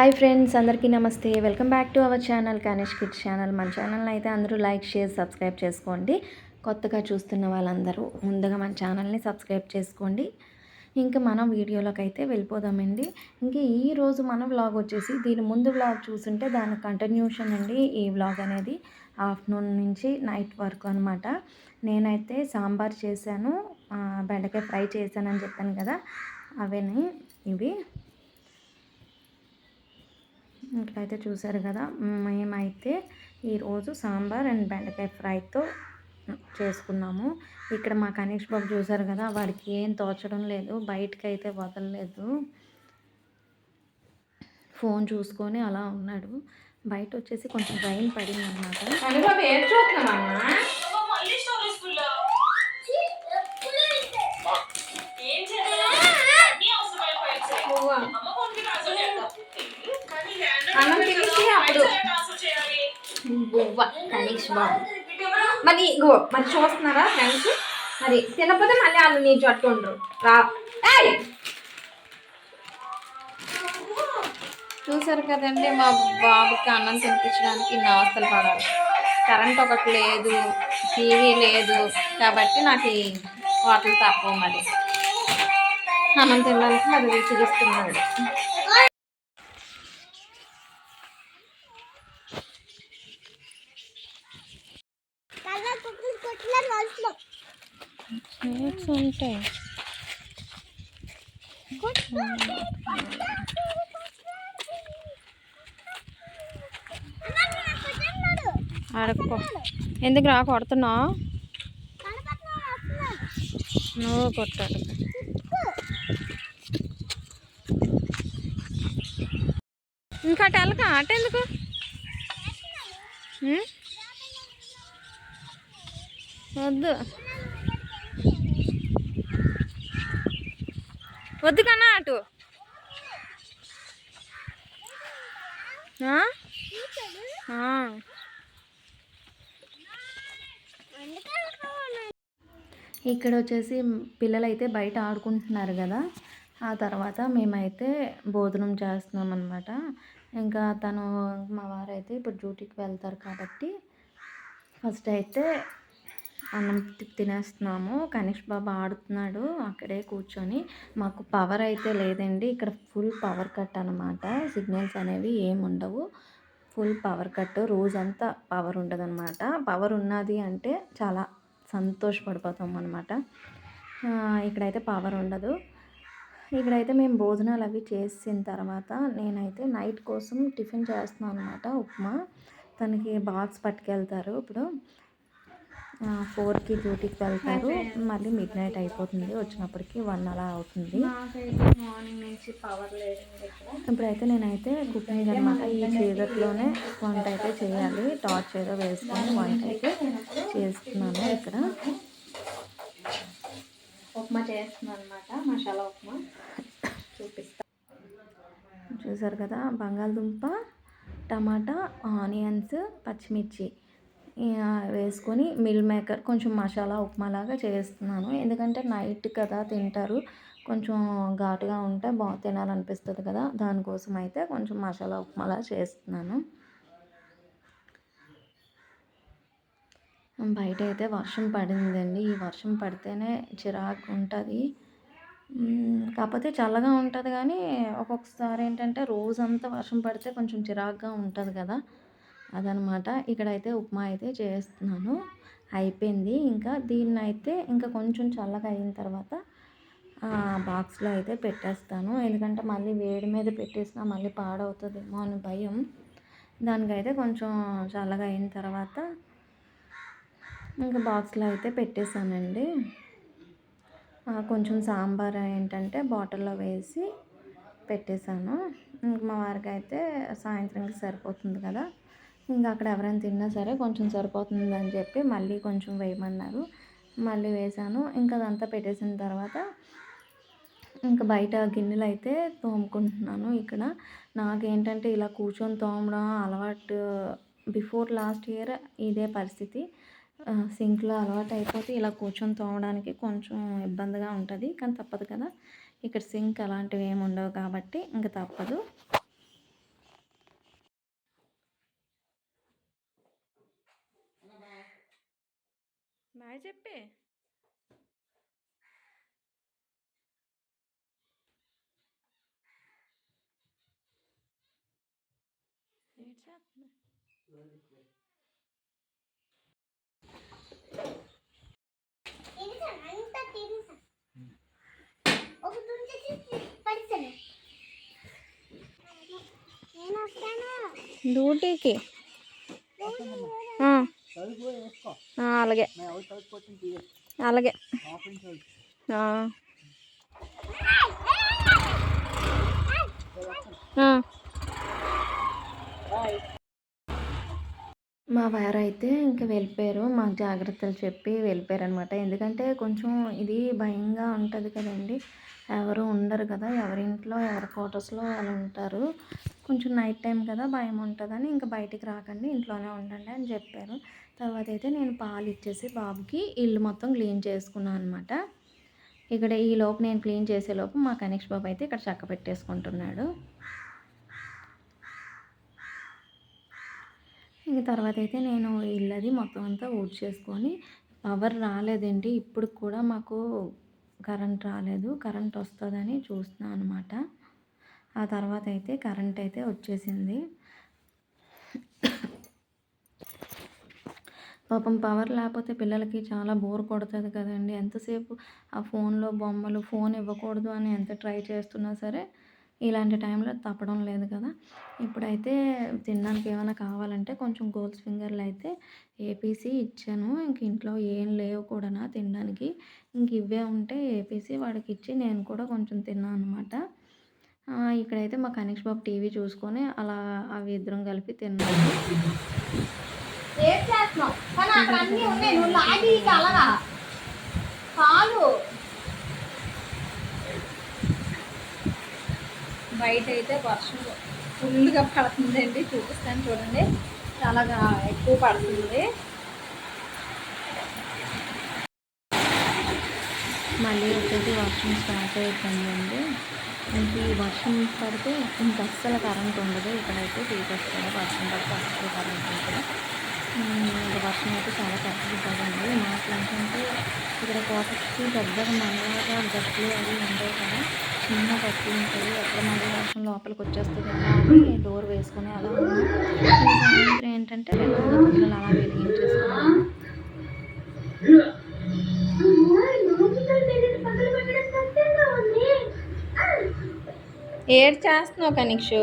Hi friends అందరికీ నమస్తే. Welcome back to our channel Kanish kids channel. మన ఛానల్ని అయితే అందరూ లైక్ షేర్ సబ్స్క్రైబ్ చేసుకోండి. కొత్తగా చూస్తున్న వాళ్ళందరూ ముందుగా మన ఛానల్ని సబ్స్క్రైబ్ చేసుకోండి. ఇంకా మనం వీడియోలోకి అయితే వెళ్ళిపోదామండి. ఇంకా ఈ రోజు మన వ్లాగ్ వచ్చేసి దీని ముందు వ్లాగ్ చూసుంటే దాని కంటిన్యూషన్ అండి ఈ వ్లాగ్ అనేది. ఆఫ్టర్నూన్ నుంచి నైట్ వరకు అనమాట నేనైతే సాంబార్ చేశాను బెండకాయ ఫ్రై చేశానని చెప్పాను కదా అవన్నీ ఇవి. ఇక్కడైతే చూసారు కదా మేమైతే ఈరోజు సాంబార్ అండ్ బెండకాయ ఫ్రైతో చేసుకున్నాము. ఇక్కడ మా కనీష్ బాబు చూసారు కదా వాడికి ఏం తోచడం లేదు బయటకు అయితే వదలలేదు. ఫోన్ చూసుకొని అలా ఉన్నాడు. బయట వచ్చేసి కొంచెం రైన్ పడింది అనమాట బువ్వ బాబు. మరి గో మరి చూస్తున్నారా ఫ్రెండ్స్? మరి తినకపోతే మళ్ళీ వాళ్ళు నీ జట్టు ఉండరు. రా. చూసారు కదండి మా బాబుకి అన్నం తినిపించడానికి ఇన్ని అవస్థలు పడాలి. కరెంట్ ఒకటి లేదు టీవీ లేదు కాబట్టి నాకు వాటర్ తక్కువ మరి. అన్నం తినడానికి మరి విసిగిస్తున్నాడు ఉంటాయి ఆడకపో ఎందుకు రా కొడుతున్నావు? నువ్వు కొట్టాడు ఇంకా అటు ఆట ఎందుకు? వద్దు. వద్దు కన్నా అటు. ఇక్కడ వచ్చేసి పిల్లలు అయితే బయట ఆడుకుంటున్నారు కదా. ఆ తర్వాత మేమైతే భోజనం చేస్తున్నాం అనమాట ఇంకా తను మా వారైతే ఇప్పుడు డ్యూటీకి వెళ్తారు కాబట్టి ఫస్ట్ అయితే అన్నం తినేస్తున్నాము. కనిష్ బాబు ఆడుతున్నాడు అక్కడే కూర్చొని. మాకు పవర్ అయితే లేదండి. ఇక్కడ ఫుల్ పవర్ కట్ అనమాట సిగ్నల్స్ అనేవి ఏమి ఉండవు. ఫుల్ పవర్ కట్ రోజంతా పవర్ ఉండదు అనమాట పవర్ ఉన్నది అంటే చాలా సంతోషపడిపోతాం అనమాట ఇక్కడైతే పవర్ ఉండదు. ఇక్కడైతే మేము భోజనాలు అవి చేసిన తర్వాత నేనైతే నైట్ కోసం టిఫిన్ చేస్తున్నాను అనమాట ఉప్మా. తనకి బాక్స్ పట్టుకెళ్తారు ఇప్పుడు. ఫోర్కి డ్యూటీకి వెళ్తారు. మళ్ళీ మిడ్ నైట్ అయిపోతుంది. వచ్చినప్పటికి వన్ అలా అవుతుంది. ఇప్పుడైతే నేనైతే కుకింగ్ అనమాట ఈ చీకట్లోనే వంట అయితే చేయాలి. టార్చ్ ఏదో వేసుకొని వంట అయితే చేస్తున్నాను ఇక్కడ. ఉప్మా చేస్తున్నాను అనమాట మసాలా ఉప్మా. చూపిస్తా. చూసారు కదా బంగాళదుంప టమాటా ఆనియన్స్ పచ్చిమిర్చి. వేసుకొని మిల్ మేకర్ కొంచెం మసాలా ఉప్మా లాగా చేస్తున్నాను. ఎందుకంటే నైట్ కదా తింటారు. కొంచెం ఘాటుగా ఉంటే బాగా తినాలనిపిస్తుంది కదా. దానికోసం అయితే కొంచెం మసాలా ఉప్మాలా చేస్తున్నాను. బయట అయితే వర్షం పడిందండి. ఈ వర్షం పడితేనే చిరాకు ఉంటుంది. కాకపోతే చల్లగా ఉంటుంది కానీ ఒక్కొక్కసారి ఏంటంటే రోజంతా వర్షం పడితే కొంచెం చిరాకుగా ఉంటుంది కదా. అదనమాట. ఇక్కడైతే ఉప్మా అయితే చేస్తున్నాను. అయిపోయింది. ఇంకా దీన్ని అయితే ఇంకా కొంచెం చల్లగా అయిన తర్వాత బాక్స్లో అయితే పెట్టేస్తాను. ఎందుకంటే మళ్ళీ వేడి మీద పెట్టేసినా మళ్ళీ పాడవుతుందేమో అని భయం. దానికైతే కొంచెం చల్లగా అయిన తర్వాత ఇంకా బాక్స్లో అయితే పెట్టేశానండి. కొంచెం సాంబార్ ఏంటంటే బాటిల్లో వేసి పెట్టేశాను. ఇంక మా వారికి అయితే సాయంత్రంకి సరిపోతుంది కదా. ఇంకా అక్కడ ఎవరైనా తిన్నా సరే కొంచెం సరిపోతుంది అని చెప్పి మళ్ళీ కొంచెం వేయమన్నారు. మళ్ళీ వేసాను ఇంకా అదంతా పెట్టేసిన తర్వాత ఇంకా బయట గిన్నెలు అయితే తోముకుంటున్నాను ఇక్కడ. నాకేంటంటే ఇలా కూర్చొని తోమడం అలవాటు బిఫోర్ లాస్ట్ ఇయర్ ఇదే పరిస్థితి. సింక్లో అలవాటు అయిపోతే ఇలా కూర్చొని తోమడానికి కొంచెం ఇబ్బందిగా ఉంటుంది కానీ తప్పదు కదా. ఇక్కడ సింక్ అలాంటివి ఏమి ఉండవు కాబట్టి ఇంకా తప్పదు. బాయ్ చెప్పే ఏడ్చేస్తుంది డ్యూటీకి ఆ. ఆ, అలాగే. అలాగే. మా వారైతే ఇంకా వెళ్ళిపోయారు. మాకు జాగ్రత్తలు చెప్పి వెళ్ళిపోయారు అనమాట ఎందుకంటే కొంచెం ఇది భయంగా ఉంటుంది కదండి. ఎవరు ఉండరు కదా. ఎవరింట్లో ఎవరి ఫొటోస్లో వాళ్ళు ఉంటారు. కొంచెం నైట్ టైం కదా భయం ఉంటుందని ఇంకా బయటికి రాకండి ఇంట్లోనే ఉండండి అని చెప్పారు. తర్వాత అయితే నేను పాలు ఇచ్చేసి బాబుకి ఇల్లు మొత్తం క్లీన్ చేసుకున్నాను అనమాట ఇక్కడ ఈ లోపు నేను క్లీన్ చేసే లోపు మా కనీష్ బాబు అయితే ఇక్కడ చక్క పెట్టేసుకుంటున్నాడు. ఇంక తర్వాత అయితే నేను ఇల్లది మొత్తం అంతా ఊడ్ చేసుకొని పవర్ రాలేదండి. ఇప్పుడు కూడా మాకు కరెంట్ రాలేదు. కరెంట్ వస్తుందని చూస్తున్నాను అనమాట ఆ తర్వాత అయితే కరెంట్ అయితే వచ్చేసింది. పాపం పవర్ లేకపోతే పిల్లలకి చాలా బోర్ కొడుతుంది కదండి. ఎంతసేపు ఆ ఫోన్లో బొమ్మలు ఫోన్ ఇవ్వకూడదు అని ఎంత ట్రై చేస్తున్నా సరే ఇలాంటి టైంలో తప్పడం లేదు కదా. ఇప్పుడైతే తినడానికి ఏమైనా కావాలంటే కొంచెం గోల్స్ ఫింగర్లు అయితే ఏపీసీ ఇచ్చాను. ఇంక ఇంట్లో ఏం లేవు కూడా తినడానికి. ఇంక ఇవే ఉంటే ఏపీసీ వాడికి ఇచ్చి నేను కూడా కొంచెం తిన్నాను అనమాట ఇక్కడైతే మా కనీష్ బాబు టీవీ చూసుకొని అలా అవి ఇద్దరం కలిపి తిన్నాము. పాలు బయట అయితే వర్షం ఫుల్గా పడుతుందండి. చూపిస్తాను చూడండి. చాలా ఎక్కువ పడుతుంది. మళ్ళీ వచ్చేసి వర్షం స్టార్ట్ అవుతుందండి ఇంక ఈ వర్షం పడితే ఇంక అస్సలు కరెంట్ ఉండదు. ఇక్కడైతే తీసేస్తారు. వర్షం పడితే అస్సలు కరెంట్ ఉంటుంది వర్షం అయితే చాలా పెద్దది కదండి మాకు ఏంటంటే ఇక్కడ కోటకి పెద్దగా మనలాగా గట్లు అవి ఉండవు కదా. చిన్న గట్లు ఉంటుంది ఎక్కడ మళ్ళీ వర్షం లోపలికి వచ్చేస్తుంది కదా అని డోర్ వేసుకుని అలా ఉన్నాం. సాయంత్రం ఏంటంటే రెండు పిల్లలు అలా వెలిగించేసుకున్నాం ఏడ్ చేస్తున్నావు కనీక్షు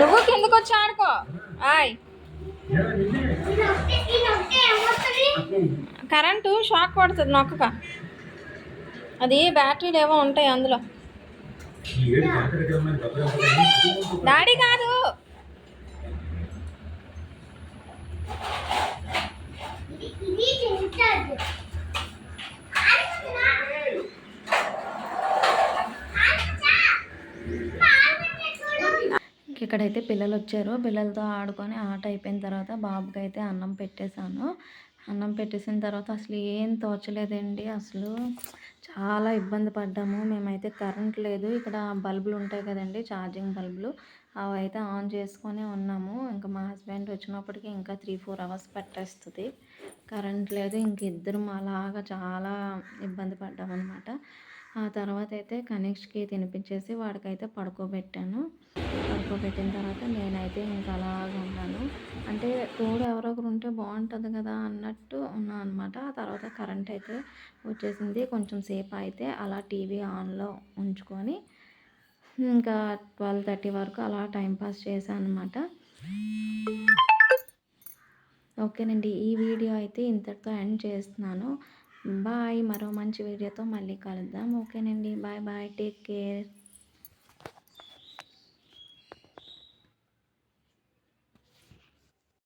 నువ్వు కిందకు వచ్చి ఆడుకో ఆయ్. కరెంటు షాక్ పడుతుంది నొక్కక. అది బ్యాటరీలు ఏవో ఉంటాయి అందులో. డాడీ కాదు ఇక్కడైతే పిల్లలు వచ్చారు పిల్లలతో ఆడుకొని ఆట అయిపోయిన తర్వాత బాబుకి అయితే అన్నం పెట్టేశాను. అన్నం పెట్టేసిన తర్వాత అసలు ఏం తోచలేదండి. అసలు చాలా ఇబ్బంది పడ్డాము. మేమైతే కరెంట్ లేదు. ఇక్కడ బల్బులు ఉంటాయి కదండి ఛార్జింగ్ బల్బులు. అవి అయితే ఆన్ చేసుకొని ఉన్నాము. ఇంకా మా హస్బెండ్ వచ్చినప్పటికి ఇంకా త్రీ ఫోర్ అవర్స్ పట్టేస్తుంది. కరెంట్ లేదు ఇంక ఇద్దరం అలాగా చాలా ఇబ్బంది పడ్డామన్నమాట ఆ తర్వాత అయితే కనిష్కి తినిపించేసి వాడికైతే పడుకోబెట్టాను. పడుకోబెట్టిన తర్వాత నేనైతే ఇంకా అలాగ ఉన్నాను. అంటే తోడు ఎవరో ఒకరు ఉంటే బాగుంటుంది కదా అన్నట్టు ఉన్నాను అనమాట ఆ తర్వాత కరెంట్ అయితే వచ్చేసింది. కొంచెం సేపు అయితే అలా టీవీ ఆన్లో ఉంచుకొని ఇంకా ట్వెల్వ్ థర్టీ వరకు అలా టైంపాస్ చేశాను అనమాట ఓకేనండి. ఈ వీడియో అయితే ఇంతటితో ఎండ్ చేస్తున్నాను. బాయ్. మరో మంచి వీడియోతో మళ్ళీ కలుద్దాం. ఓకేనండి. Bye bye. Take care.